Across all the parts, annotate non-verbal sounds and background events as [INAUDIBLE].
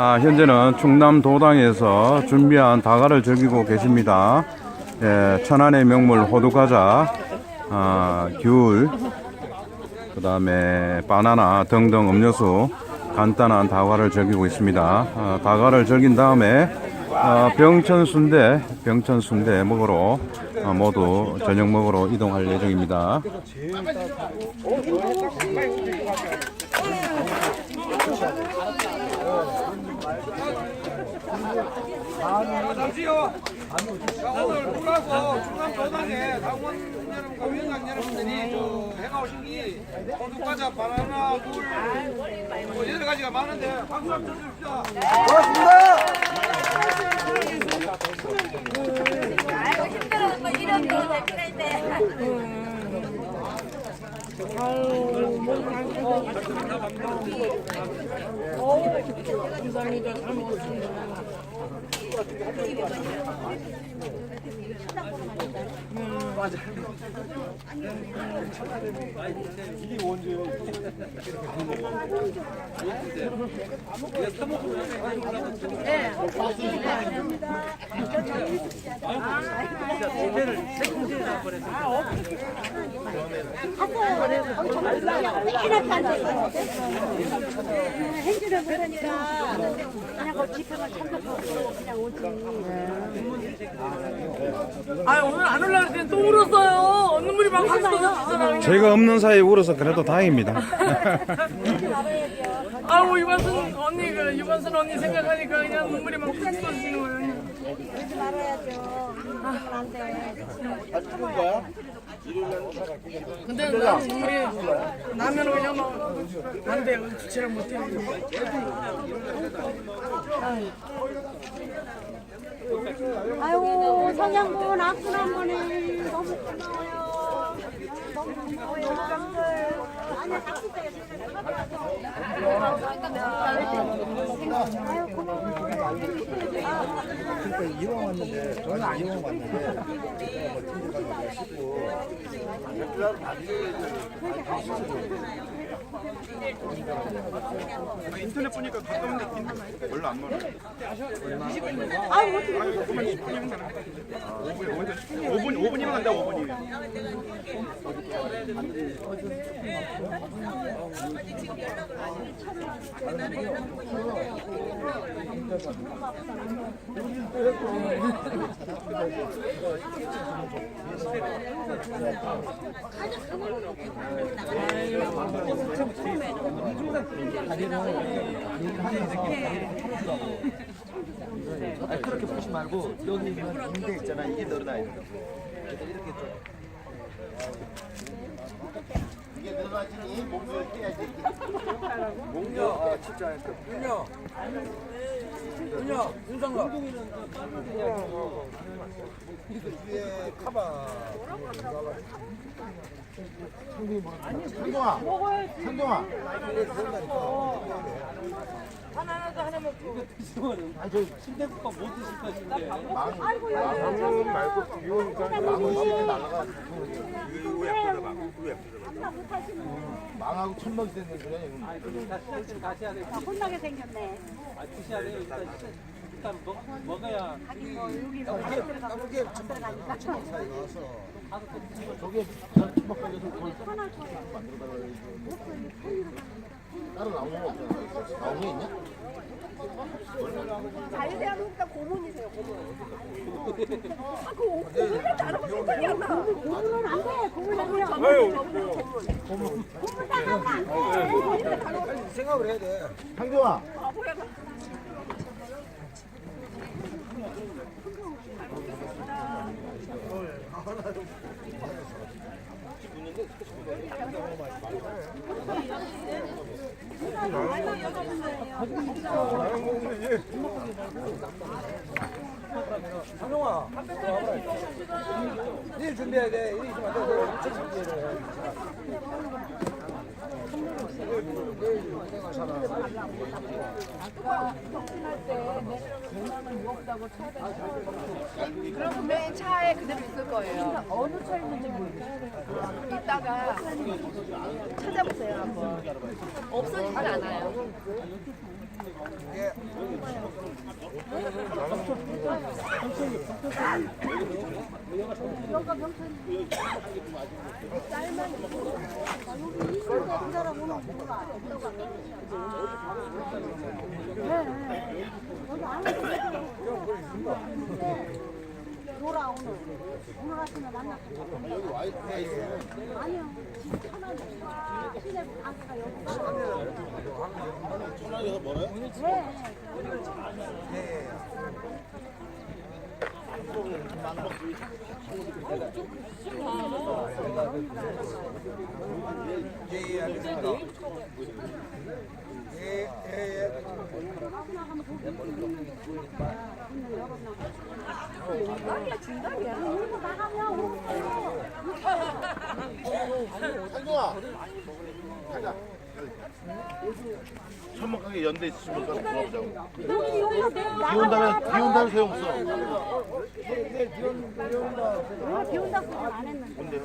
아, 현재는 충남 도당에서 준비한 다가를 즐기고 계십니다. 예, 천안의 명물 호두과자, 아, 귤, 그 다음에 바나나 등등 음료수 간단한 다과를 즐기고 있습니다. 아, 다과를 즐긴 다음에 아, 병천 순대, 병천 순대 먹으러 아, 모두 저녁 먹으러 이동할 예정입니다. 잠시요. 자, 오늘 불라고 충남 도당에 당원 여러분과 위원장 여러분들이 저 해가 오신 게 호두과자, 바나나, 굴, 뭐 여러 가지가 많은데 박수 한번 쳐주십시오. 뭐 이 잘 먹었습니다. 행주를 그러니까 그냥. 아 오늘 안 올라갈 때는 또 울었어요. 눈물이 막확 쏟아지잖아요. 제가 없는 사이에 울어서 그래도 다행입니다. [LAUGHS] 아우 유관순 언니 그 유관순 언니 생각하니까 그냥 눈물이 막뚝 쏟아지는 거예요. 울지 말아야죠. 그러면 안 돼. 근데 나는 나면 그냥 막안 돼. 주체를 못해. 아이고 선양분 악순 한 번에 너무 고마워요. 너무 고마워요. 아니 악순 때문에 아유 고마워요. 이용 왔는데 저는 안 이용 왔는데 뭐 팀들 가서 싶고 인터넷 보니까 가까운데 별로 안 멀어. 아유 어떻게 5분 5분이면 간다 5분이. 아, 그렇게 보지 말고 여기 있는 인대 있잖아 이게 늘어나야 돼. 이렇게 좀. 이게 늘어나지니 목을 떼야지. 몽녀, 아 진짜 윤녀, 윤녀, 윤성가. 뒤에 카바. 상동아. 상동아. 하나하나도 하나 먹고. 아니 저 순대국밥 못 드실 것인데. 망. 아이고 여기 말고. 망하고 천막이 되는 그래. 아, 혼나게 생겼네. 하긴 뭐 여기 뭐 안에 들어가면 들어가니까. 저게 천막 가져서 그걸 따로 거 없잖아. 게 있냐? 자유대한민국당 고문이세요, 고문. 아, 그 고문을 다른 거 생각이 안 나. 고문은 안 돼, 고문 안 돼요. 고문. 고문 당한다. 생각을 해야 돼. 상동아. 상용아, 일 준비해야 돼. 일 있으면 안 돼. 돼. 그럼 맨 차에 그대로 있을 거예요. 어느 차에 있는지 모르겠어요. 이따가 찾아보세요 한번. 없어지진 않아요. 놀아 오늘 오늘 아침에 만났어 여기 와이프가 있어요? 아니요 지금 천안에 시내 가게가 여기 천안에서 멀어요? 네 한동아 가자 천막하게 연대 있으면 여기서 내비 온다면 비 온다는 소용없어 우리가 비 온다고 소리 안 했는데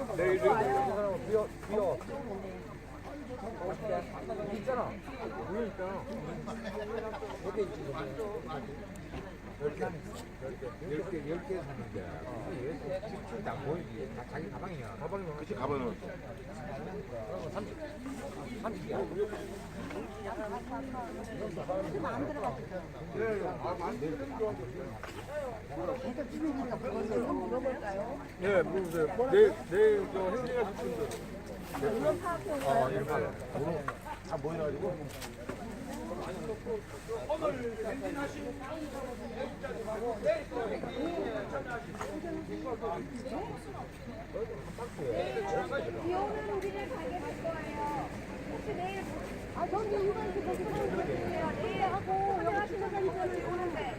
그치 가방은 네, 물어보세요. 내일 저 행진하실 분들. 아, 이렇게. 다 모여가지고. 비 오는 우리를 가게 할 거예요. 혹시 내일 아 저기 이거 이렇게 저기 보세요. 내일 하고 여기 친구들 오는데.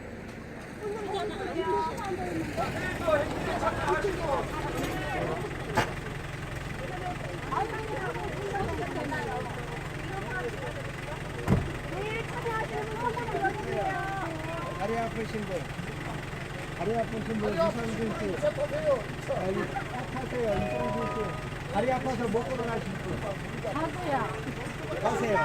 내일 참여하시는 분들 들어주세요. 분, 다리 아프신 분 이상준 씨, 여기 타세요 이상준 씨. 다리 아파서 못 걸어가실 분. 자두야 가세요.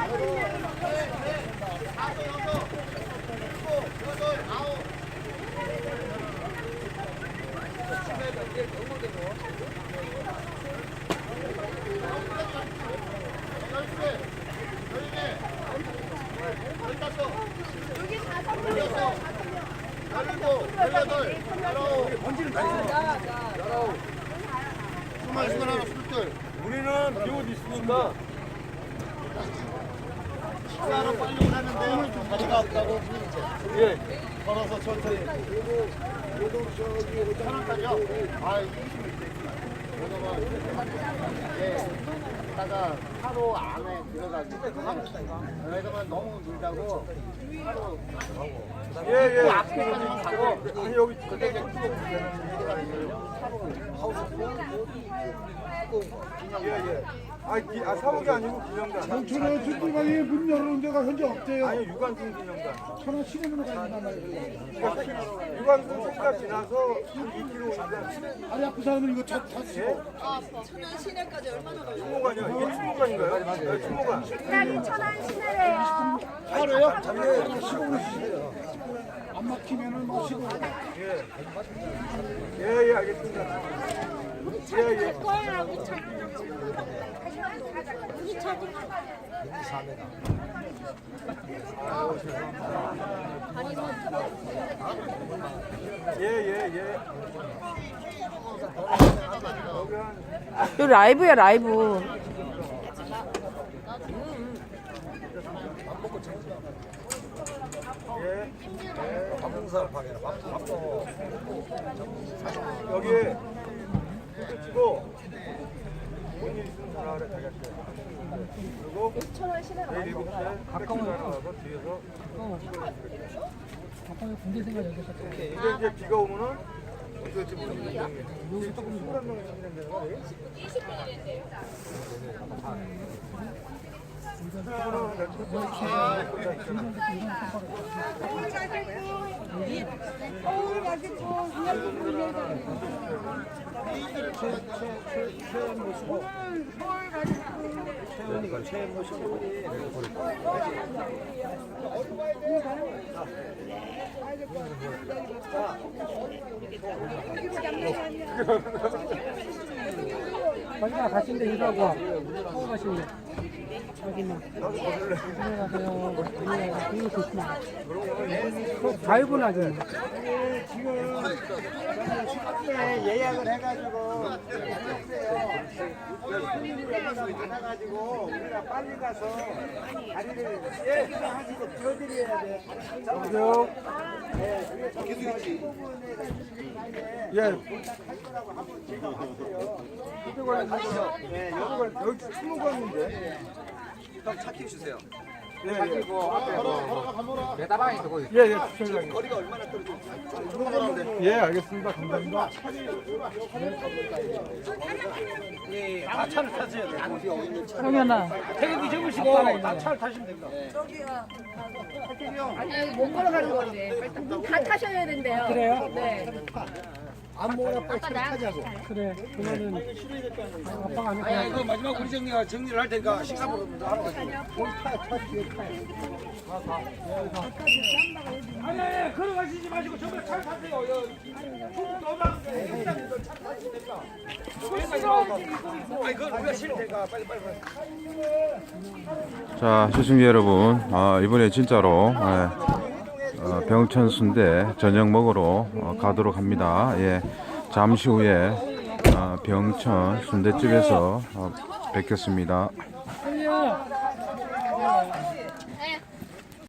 여기 다섯 명 우리는 비옷 있으니까 식사하러 빨리 오라는데 좀 다리가 아프다고 예. 걸어서 천천히 천원까지요? 아 20분 예 다가 하루 안에 들어가지고 왜냐면 너무 놀다고 하루 예, 예. 앞에까지만 가고 아니, 여기 그때 이제 예, 예. 아, 기, 아 사옥이 아니고 기념관. 저는 출발이 문 열어놓은 데가 현재 없대요. 아니, 유관순 기념관. 저는 시내문으로 가는 거예요. 그러니 까 유관순 생가 지나서 2km 오니까 다리 아픈 사람은 이거 다 타시고. 충무관이요. 이게 충무관인가요? 네, 충무관. 여기 천안 시내래요. 하루요? 예. 시골로 주세요. 안 막히면은 뭐 시골로. 예, 예, 알겠습니다. 예, 예. 예, 예, 예. 요 라이브야 라이브. 포트 치고 본인 있으면 전화하 래 자기한테. 그리고 천안 시내가 내일 7시에 가까운 뒤에서 근데 이제 비가 오면은 어떻게 될지 모르겠는데 여기 조금 21명이 참여되는 거예요? 20분이 된대요. 서울 가지고 그냥 그냥 자기가 가신데 일하고 하고 가신데 자기는 안녕하세요 이거 조심해 가위분 하지 예약을 해가지고 손님이 얼마나 많아가지고 우리가 빨리 가서 다리를 하시고 비워드려야 돼. 예. 이쪽을 예, 여기가 여기 충무고 왔는데. 형 차키 주세요. 예, 예. 대다방에 두고 예, 예, 주차장님. 거리가 얼마나 떨어져? 예, 알겠습니다. 감사합니다. 다 차를 타세요. 형현아 태극기 접으시고 다 차를 타시면 됩니다. 아니 못 걸어가는 건데 다 타셔야 된대요. 그래요? 네. 안 먹어야 빨리 타자고. 그래 그러면은 아빠가 안 아니, 해. 그 마지막 우리 정리가 정리를 할 테니까 식사 보러 하러 가세요. 아니, 아니, 걸어가시지 마시고 저번에 차를 타세요. 충북 넘어가는데 행사님들 차 타시면 됩니다. 아니, 그건 우리가 실을 테니까 빨리 빨리 빨리. 자, 시청자 여러분, 아, 이번에 진짜로 예, 어, 병천 순대 저녁 먹으러 어, 가도록 합니다. 예, 잠시 후에 어, 병천 순대집에서 어, 뵙겠습니다.